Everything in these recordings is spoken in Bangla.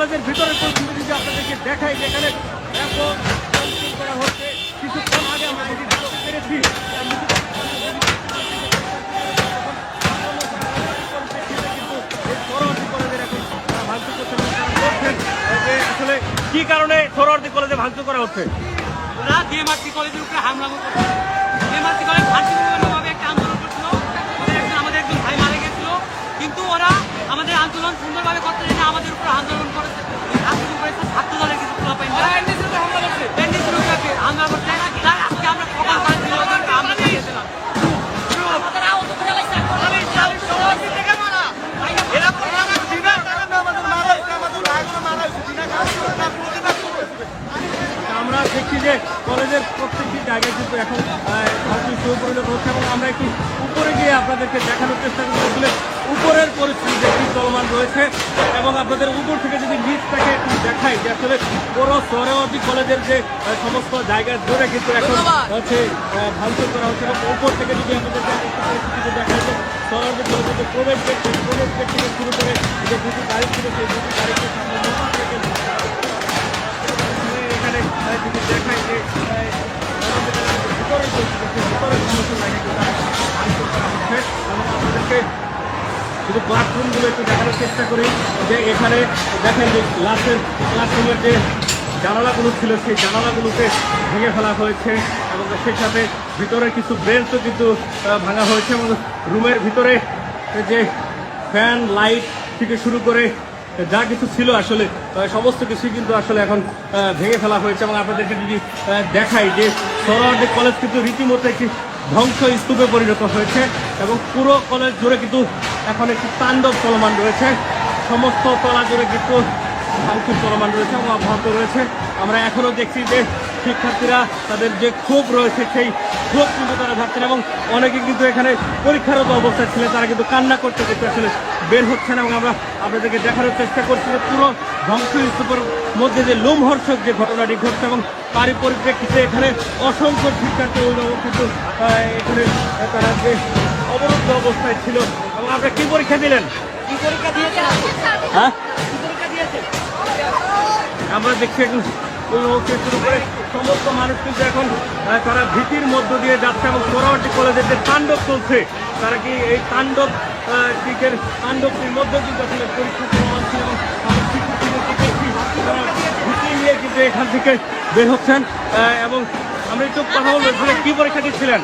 কলেজের ভিতরে পরিস্থিতি যদি আপনাদেরকে দেখাই যেখানে ব্যাপক করা হচ্ছে কিছুক্ষণ আগে আমরা যদি জানতে পেরেছি। আসলে কি কারণে সোহরাওয়ার্দী কলেজে ভাঙচুর করা হচ্ছে? ওরা ডিএমআরসি কলেজের উপরে হামলা করছিল ডিএমআরসি কলেজ শান্তিপূর্ণভাবে আমাদের আন্দোলন সুন্দরভাবে করতে আমাদের উপর আন্দোলন করেছে। আন্দোলন করেছে ছাত্র দলের কিছু ভাঙচুর শুরু পরিণত হচ্ছে এবং আমরা একটু উপরে গিয়ে আপনাদেরকে দেখানোর চেষ্টা করছি আসলে উপরের পরিস্থিতি দেখি চলমান রয়েছে এবং আপনাদের উপর থেকে যদি নিচটাকে একটু দেখাই যে আসলে বড় সরেওয়ার্দী কলেজের যে সমস্ত জায়গা জুড়ে কিন্তু এখন হচ্ছে ভাঙচুর করা হচ্ছে এবং উপর থেকে যদি আপনাদেরকে একটু পরিস্থিতি দেখাই সরেওয়ার্দী কলেজের যে প্রবেশ গেট প্রবেশ গেট থেকে শুরু করে যে দুটি গাড়ি ছিল সেই দুটি গাড়িকে সামনে এখানে যদি দেখাই যে শুধু ক্লাসরুমগুলো একটু দেখানোর চেষ্টা করি। যে এখানে দেখেন যে ক্লাসের ক্লাসরুমের যে জানালাগুলো ছিল, সেই জানালাগুলোকে ভেঙে ফেলা হয়েছে এবং সেই সাথে ভিতরে কিছু বেঞ্চও কিন্তু ভাঙা হয়েছে এবং রুমের ভিতরে যে ফ্যান লাইট থেকে শুরু করে যা কিছু ছিল আসলে সমস্ত কিছু কিন্তু আসলে এখন ভেঙে ফেলা হয়েছে এবং আপনাদেরকে যদি দেখাই যে সরওয়ার্ডে কলেজ কিন্তু রীতিমতো একটি ধ্বংস স্তূপে পরিণত হয়েছে এবং পুরো কলেজ জুড়ে কিন্তু এখন একটি তাণ্ডব চলমান রয়েছে। সমস্ত তলা জুড়ে কিন্তু ভাঙচুর চলমান রয়েছে এবং অব্যাহত রয়েছে। আমরা এখনও দেখছি যে শিক্ষার্থীরা তাদের যে ক্ষোভ রয়েছে সেই ক্ষোভ কিন্তু তারা থাকছেন এবং অনেকে কিন্তু এখানে পরীক্ষারত অবস্থায় ছিলেন। তারা কিন্তু কান্না করতে করতে আসলে বের হচ্ছেন এবং আমরা আপনাদেরকে দেখানোর চেষ্টা করছি যে পুরো ধ্বংস স্তূপের মধ্যে যে লোমহর্ষক যে ঘটনাটি ঘটছে এবং তারই পরিপ্রেক্ষিতে এখানে অসংখ্য শিক্ষার্থী অভিভাবক কিন্তু এখানে তারা যে অবরুদ্ধ অবস্থায় ছিল। এবং আপনারা কি পরীক্ষা দিলেন? কি পরীক্ষা হ্যাঁ? আমরা দেখছি এখন অভিভাবককে শুরু করে সমস্ত মানুষ কিন্তু এখন তারা ভীতির মধ্য দিয়ে যাচ্ছে এবং সোরাওয়াটি কলেজের যে তাণ্ডব চলছে, তারা কি এই তাণ্ডব দিকের তাণ্ডবটির মধ্যে কিন্তু আসলে পরীক্ষা এবং ভীতি নিয়ে কিন্তু এখান থেকে বের হচ্ছেন এবং আমরা একটু কথা বলব, এখানে কি পরীক্ষা দিচ্ছিলেন?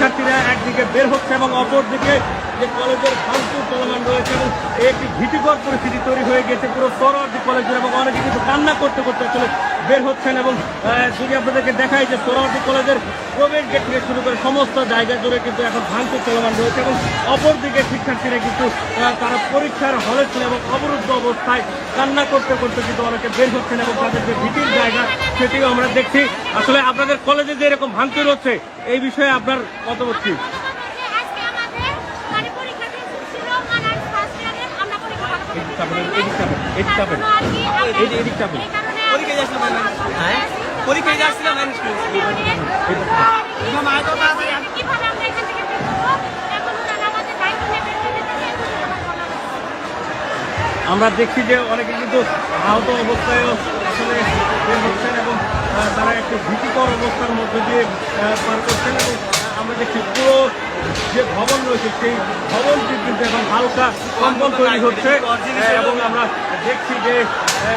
শিক্ষার্থীরা একদিকে বের হচ্ছে এবং অপরদিকে যে কলেজের ভাঙচুর চলমান রয়েছে এবং একটি ভীতিকর পরিস্থিতি তৈরি হয়ে গেছে পুরো সোরাওয়ার্দী কলেজের এবং অনেকে কিন্তু কান্না করতে করতে আসলে বের হচ্ছেন এবং যদি আপনাদেরকে দেখাই যে সোরাওয়ার্দী কলেজের প্রবেশ গেট থেকে শুরু করে সমস্ত জায়গা জুড়ে কিন্তু এখন ভাঙচুর চলমান রয়েছে এবং অপরদিকে শিক্ষার্থীরা কিন্তু তারা পরীক্ষার হলে ছিল এবং অবরুদ্ধ অবস্থায় কান্না করতে করতে কিন্তু অনেকে বের হচ্ছেন এবং তাদের যে ভীতির জায়গা সেটিও আমরা দেখছি। আসলে আপনাদের কলেজে যে এরকম ভাঙচুর হচ্ছে, এই বিষয়ে আপনার কি? আমরা দেখছি যে অনেকে কিন্তু আহত অবস্থায়ও আসলে হচ্ছেন এবং তারা একটি ভীতিকর অবস্থার মধ্যে দিয়ে পার করছেন এবং আমরা দেখছি পুরো যে ভবন রয়েছে, সেই ভবনটি কিন্তু এখন হালকা কম্পন তৈরি হচ্ছে। এবং আমরা দেখছি যে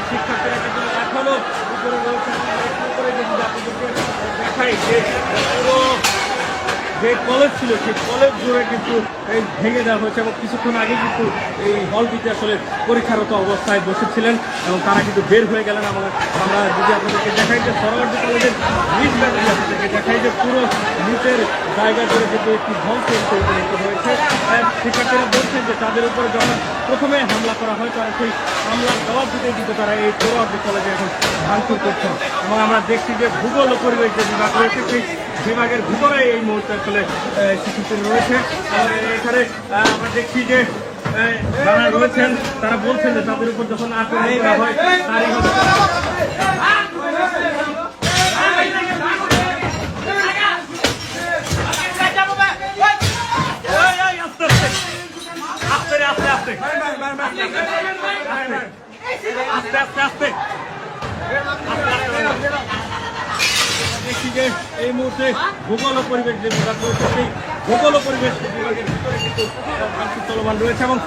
শিক্ষার্থীরা কিন্তু এখনও উপরে রয়েছে। আপনাদেরকে দেখাই যে, পুরো যে কলেজ ছিল, সেই কলেজ জুড়ে কিন্তু এই ভেঙে দেওয়া হয়েছে এবং কিছুক্ষণ আগে কিন্তু এই হলটিতে আসলে পরীক্ষারত অবস্থায় বসেছিলেন এবং তারা কিন্তু বের হয়ে গেলেন। আমরা আমরা যদি আপনাদেরকে দেখাই যে সরকারি কলেজের নিচ ব্যাপারে আপনাদেরকে দেখাই যে পুরো নিচের জায়গা জুড়ে কিন্তু একটি ধ্বংস পরিণত হয়েছে। শিক্ষার্থীরা বলছেন যে তাদের উপরে যখন প্রথমে হামলা করা হয়, তারা সেই হামলার জবাব দিতে কিন্তু তারা এই সরকারি কলেজে এখন ভাঙচুর করছেন। এবং আমরা দেখছি যে ভূগোল পরিবেশ যে বিভাগ রয়েছে, সেই বিভাগের ভিতরে এই মুহূর্তে আসলে শিশুদের রয়েছে। এখানে আমরা দেখছি যে যারা রয়েছেন তারা বলছেন যে তাদের উপর যখন আক্রমণ করা হয় তারই আস্তে আস্তে আস্তে আস্তে আস্তে। এই মুহূর্তে ভূগোল ও পরিবেশ যে বিভাগ রয়েছে। সেই ভূগোল ও পরিবেশ বিভাগের ভিতরে কিন্তু চলমান রয়েছে এবং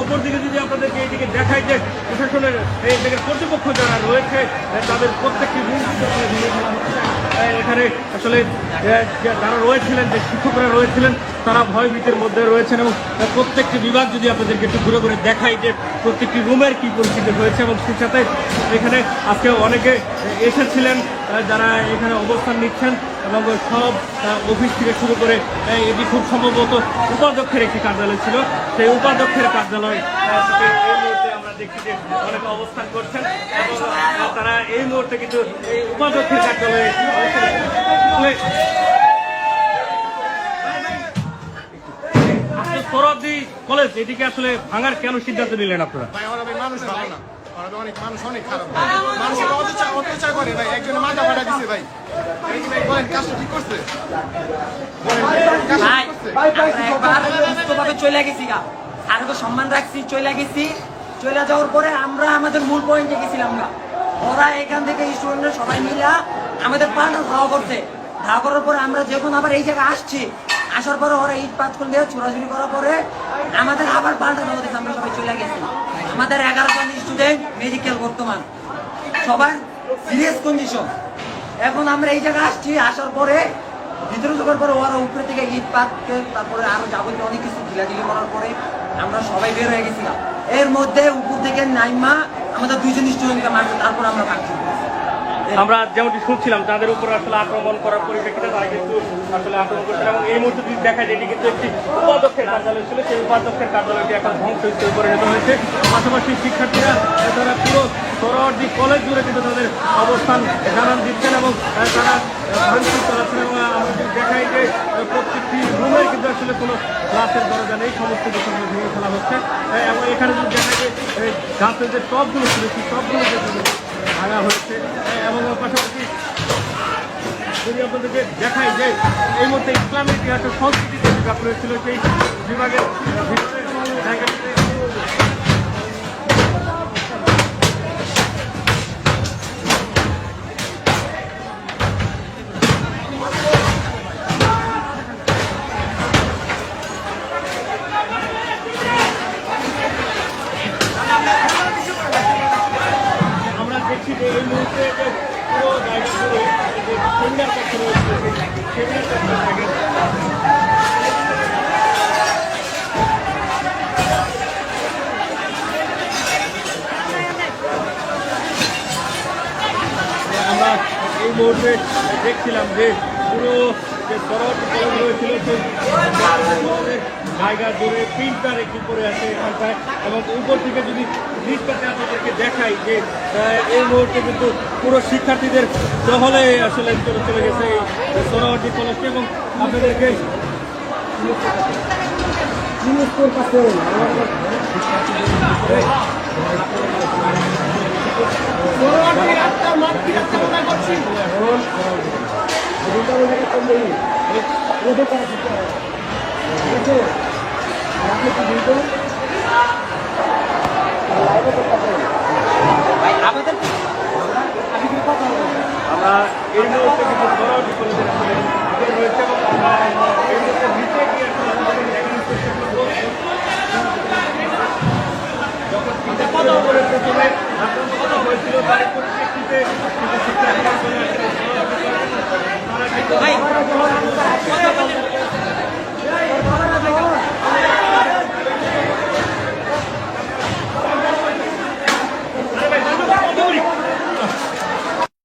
অপরদিকে যদি আপনাদেরকে এইদিকে দেখাই যে প্রশাসনের এই দিকে কর্তৃপক্ষ যারা রয়েছে তাদের প্রত্যেকটি এখানে আসলে যারা রয়েছিলেন, যে শিক্ষকরা রয়েছিলেন, তারা ভয়ভীতির মধ্যে রয়েছেন এবং প্রত্যেকটি বিভাগ যদি আপনাদেরকে একটু ঘুরে ঘুরে দেখাই যে প্রত্যেকটি রুমের কি পরিস্থিতি হয়েছে এবং সেই সাথে এখানে আজকে অনেকে এসেছিলেন। যারা এখানে অবস্থান নিচ্ছেন এবং সব অফিস থেকে শুরু করে এটি খুব সম্ভবত উপাধ্যক্ষের একটি কার্যালয় ছিল। সেই উপাধ্যক্ষের কার্যালয় দেখছি যে অবস্থান করছেন এবং তারা এই মুহূর্তে কিন্তু এই উপাধ্যক্ষের কার্যালয়ে। কলেজ, এটিকে আসলে ভাঙার কেন সিদ্ধান্ত নিলেন আপনারা? না। করে আমরা আমাদের মূল পয়েন্টে গেছিলাম ওরা এখান থেকে স্টুডেন্টরা সবাই মিলে আমাদের পাল্টা ধাওয়া করছে। ধাওয়া করার পরে আমরা যখন আবার এই জায়গায় আসছি, আসার পরে ওরা ইট পাথর দিয়ে ছোড়াছুড়ি করার পরে আমাদের আবার পাল্টা ধাওয়া দিয়েছে আমরা সবাই চলে গেছি। আমাদের এগারো জন স্টুডেন্ট মেডিকেল বর্তমান। সবার সিরিয়াস কন্ডিশন এখন আমরা এই জায়গায় আসছি, আসার পরে ভিতরে ঢোকার পরে ওরা উপরে থেকে ইট পাতকে তারপরে আরও যাবতীয় অনেক কিছু ঢিলাঢিলি করার পরে আমরা সবাই বের হয়ে গেছিলাম। এর মধ্যে উপর থেকে নাইমা আমাদের দুইজন স্টুডেন্টকে মারছে, তারপর আমরা ভাঙছি আমরা যেমনটি শুনছিলাম, তাদের উপর আসলে আক্রমণ করার পরিপ্রেক্ষিতে তারা কিন্তু আসলে আক্রমণ করছেন এবং এই মুহূর্তে যদি দেখা যায়, এটি কিন্তু একটি উপাধ্যক্ষের কার্যালয় ছিল। সেই উপাধ্যক্ষের কার্যালয়টি এখন ধ্বংসস্তূপে পরিণত হয়েছে। পাশাপাশি শিক্ষার্থীরা তারা পুরো সরোয়ার্দি কলেজ জুড়ে কিন্তু তাদের অবস্থান জানান দিচ্ছেন এবং তারা ভাঙচুর চালাচ্ছেন এবং আমরা যদি দেখাই যে প্রত্যেকটি রুমে কিন্তু আসলে কোনো ক্লাসের দরজা নেই, সমস্ত বিষয়গুলো ভেঙে ফেলা হচ্ছে। এবং এখানে যদি দেখা যায় গাছের যে টপগুলো ছিল, সেই টপগুলো ভাঙা হয়েছে এবং পাশাপাশি যদি আপনাদেরকে দেখাই যে এই মধ্যে ইসলামের ইতিহাসের সংস্কৃতিতে বিভাগ রয়েছিল সেই বিভাগের ভিতরে জায়গাটিতে আমরা এই মুহূর্তে দেখছিলাম যে পুরো যে সেই জায়গা জুড়ে তিনটার একটি পড়ে আছে এখানটায়। এবং উপর থেকে যদি দৃশ্যটাতে আপনাদেরকে দেখাই যে এই মুহূর্তে কিন্তু পুরো শিক্ষার্থীদের দহলে আসলে চলে গেছে এই কলেজটি। এবং আপনাদেরকে আমাদের